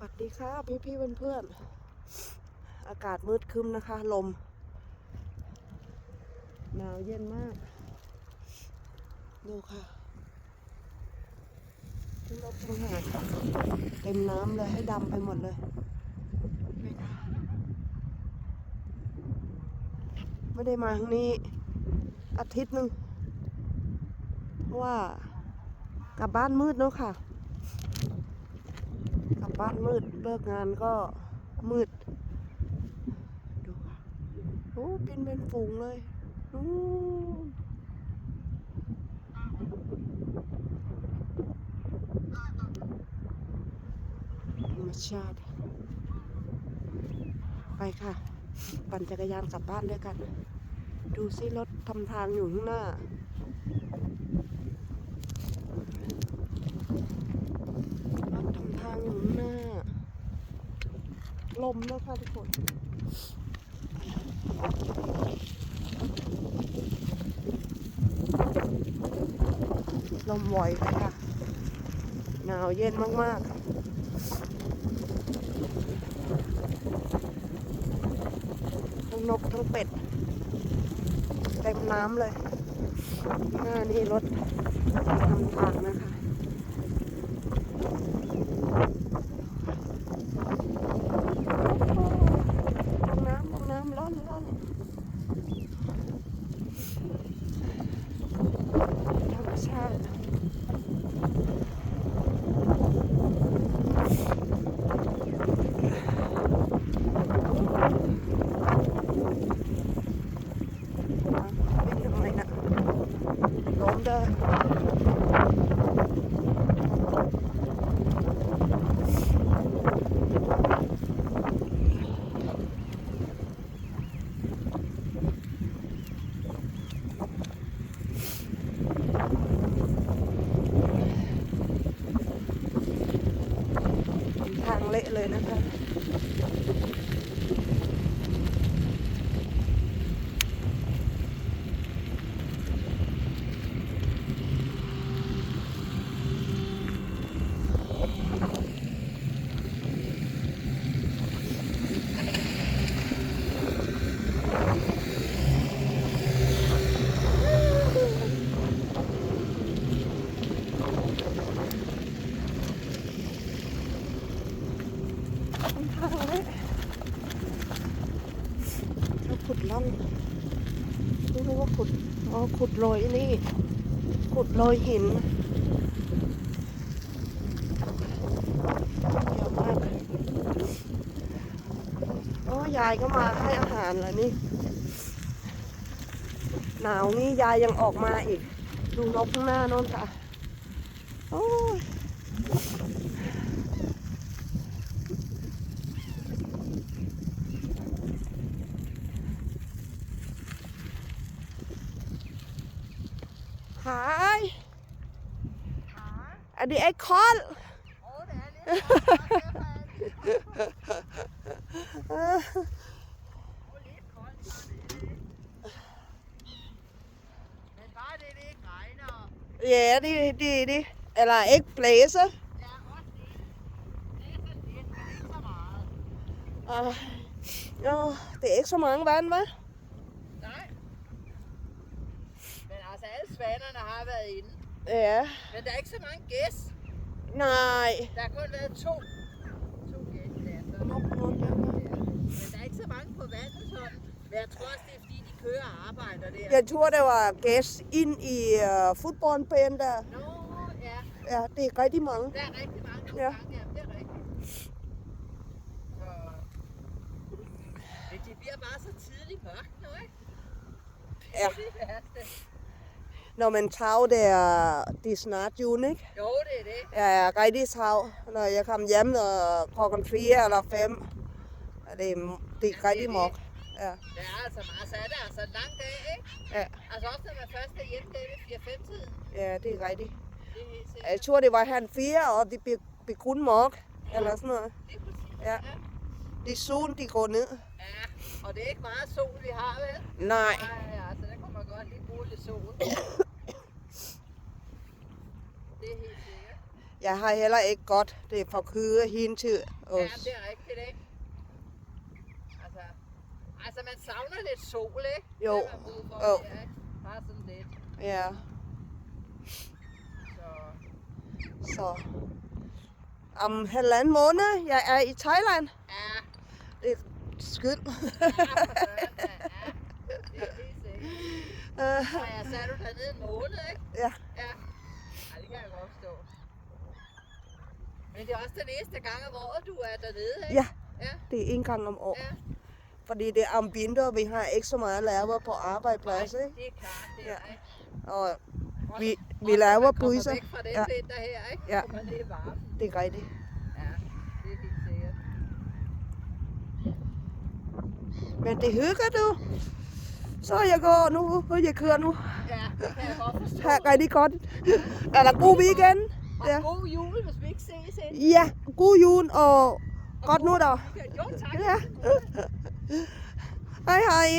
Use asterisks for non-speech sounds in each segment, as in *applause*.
สวัสดีค่ะ พี่พี่เพื่อนเพื่อนอากาศมืดคึมนะคะ ลม หนาวเย็นมากดูค่ะทุกรถทหาเต็มน้ำเลยให้ดำไปหมดเลยไม่ได้มาทรั้งนี้ อาทิตย์หนึ่งเพราะว่ากลับบ้านมืด เนาะค่ะบ้านมืดเลิกงานก็มืดดูค่ะโอ้บินเป็นฝูงเลยนู้ธรรมชาติไปค่ะ ปั่นจักรยานกลับบ้านด้วยกัน ดูซิรถทำทางอยู่ข้างหน้าลมด้วยค่ะทุกคน ลมวอยค่ะ หนาวเย็นมากๆทั้งนก ทั้งเป็ดเต็มน้ำเลย หน้านี่รถทำทางนะทางเละเลยนะคะขุดรอยนี่ขุดรอยหินเยอะมากโอ้ยายก็มาให้อาหารแล้วนี่ หนาวนี่ยายยังออกมาอีก ดูนกข้างหน้านน้์ค่ะโอ้ Hi. Hi. The acorn. Ja, det er det, det. Eller ikke blæse. Ah, jo, det er ikke så mange vand, hva'? svanerne har været inde. Ja. Men der er ikke så mange gæs. Nej. Der har kun været to. To gæs der. Men der er ikke så mange på vandet sådan. Men jeg tror også, det er fordi, de kører og arbejder der. Jeg tror, der var gæs ind i uh, øh, fodboldbanen der. Nå, ja. Ja, det er rigtig mange. Der er rigtig mange er ja. Mange, ja. Det er rigtigt. Så... Men det bliver bare så tidligt mørkt nu, ikke? Ja. Det er det værste når man tager det er, det er snart juni, ikke? Jo, det er det. Jeg er rigtig travl, når jeg kommer hjem når klokken 4 eller 5. Det er, det er rigtig mok. Ja. Det er altså meget, så er det altså en lang dag, ikke? Ja. Altså også når man først er hjemme, det er 4-5 tiden. Ja, det er rigtigt. Det er jeg tror, det var han 4, og det blev, blev kun mok, ja. eller sådan noget. Det kunne ja. ja. Det er solen, de går ned. Ja, og det er ikke meget sol, vi har, vel? Nej. Nej, altså, der kunne man godt lige bruge lidt sol. *coughs* Jeg har heller ikke godt det er for køde hele tiden. Ja, det er rigtigt, ikke? Altså, altså man savner lidt sol, ikke? Jo. Det for, jo. Her, Bare sådan lidt. Ja. Så. Så. Om halvanden måned, jeg er i Thailand. Ja. Det er skyld. ja, ja. Det er lige sikkert. Uh, *laughs* ja, så er du dernede en måned, ikke? Ja. ja jeg Men det er også den eneste gang om året, du er dernede, ikke? Ja, ja. det er en gang om året. Ja. Fordi det er om vinter, vi har ikke så meget lavere på arbejdsplads, ikke? det er klart, det er ja. Ikke? Og vi, vi laver busser. Væk fra den ja. vinter her, ikke? Ja. Det er varmt. Det er rigtigt. Ja, det er helt sikkert. Men det hygger du. สอยก็นู้เฮ้ยเคือนู้แทกไก้ดีก่อนแต่ละกูบีเกนเดี๋ยวเยกูยูนโอ้กอดนู้ดอเฮ้ยฮาย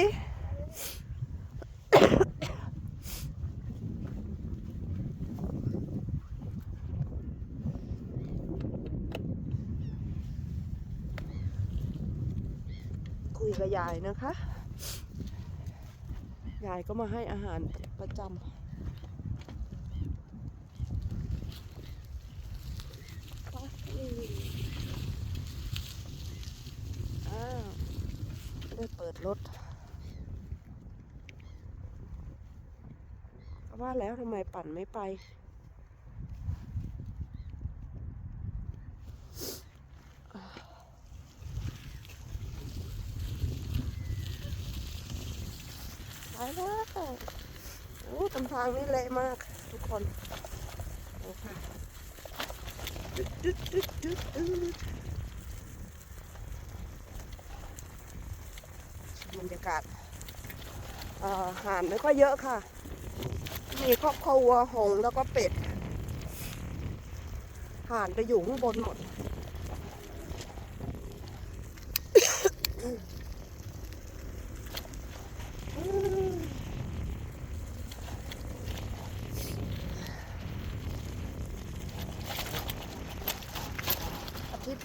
กูยกระยายนะคะยายก็มาให้อาหารประจำได้เปิดรถ ว่าแล้วทำไมปั่นไม่ไปาโอ้ตำทางนี่เละมากทุกคน โอคบรรยากาศห่านไม่ค่อยเยอะค่ะ มีครอบครัว หงแล้วก็เป็ด ห่านไปอยู่ข้างบนหมด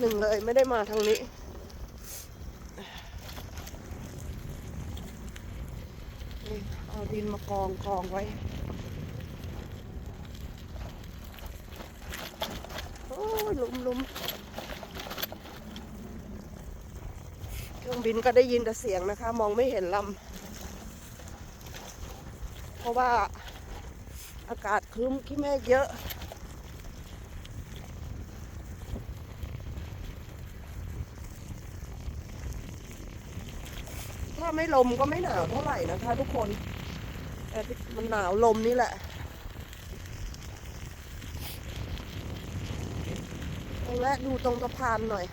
หนึ่งเลย ไม่ได้มาทางนี้ เอาดินมากองกองไว้ โอ้ยลุมลุมเครื่องบินก็ได้ยินแต่เสียงนะคะ มองไม่เห็นลำ เพราะว่าอากาศคลึ้มขี้แม่เยอะถ้าไม่ลมก็ไม่หนาวเท่าไหร่นะคะทุกคนแต่มันหนาวลมนี่แหละแวะดูตรงสะพานหน่อย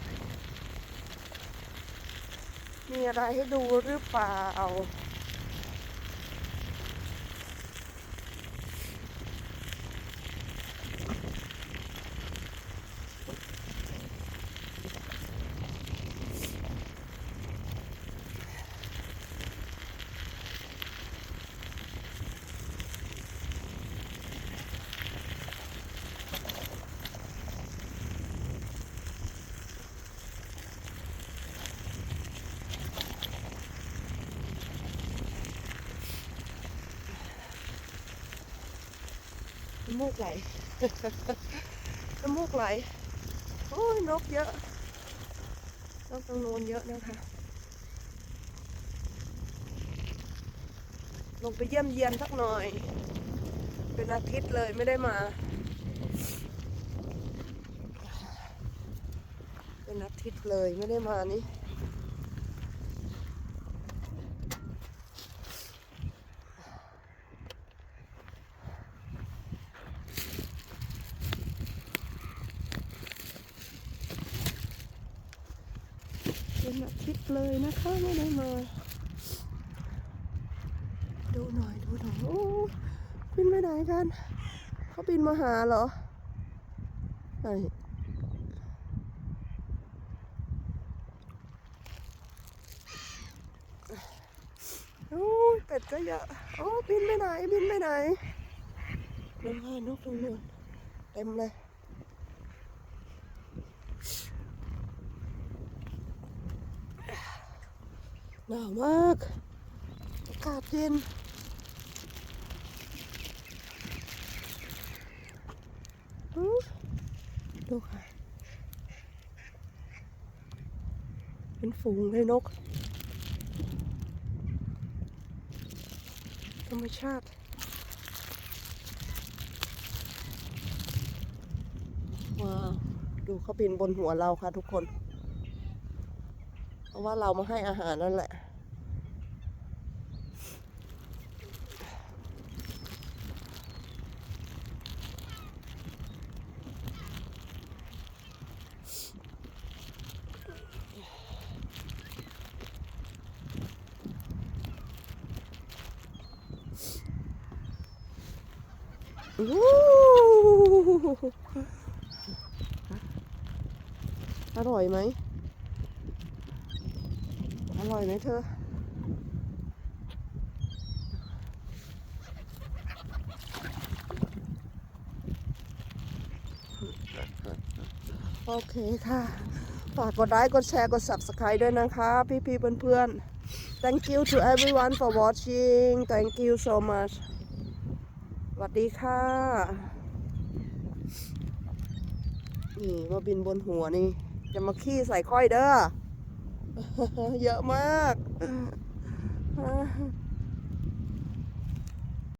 มีอะไรให้ดูหรือเปล่าน้ำมูกไหลน้ำมูกไหลโอ้ยนกเยอะนกตังนูนเยอะนะคะ ลงไปเยี่ยมเยียนสักหน่อย เป็นอาทิตย์เลยไม่ได้มา เป็นอาทิตย์เลยไม่ได้มานี่เป็นอาทิตย์เลยนะคะ ไม่ได้มาดูหน่อยดูหน่อยโอ้บินไปไหนกัน เขาบินมาหาเหรอไหนโอ้เป็ดก็เยอะโอ้บินไปไหนบินไปไหนนกนกตรงนู้นเต็มเลยหนาวมากอากาศเย็นดูค่ะ เป็นฝูงเลยนกธรรมชาติว้าวดูเขาบินบนหัวเราค่ะทุกคนเพราะว่าเรามาให้อาหารนั่นแหละอร่อยไหมอร่อยไหมเธอ โอเคค่ะ ฝากกดไลค์กดแชร์กด subscribe ด้วยนะคะ พี่ๆเพื่อนๆ thank you to everyone for watching thank you so much สวัสดีค่ะ นี่ ว่าบินบนหัวนี่ จะมาขี้ใส่ค่อยเด้อเยอะมาก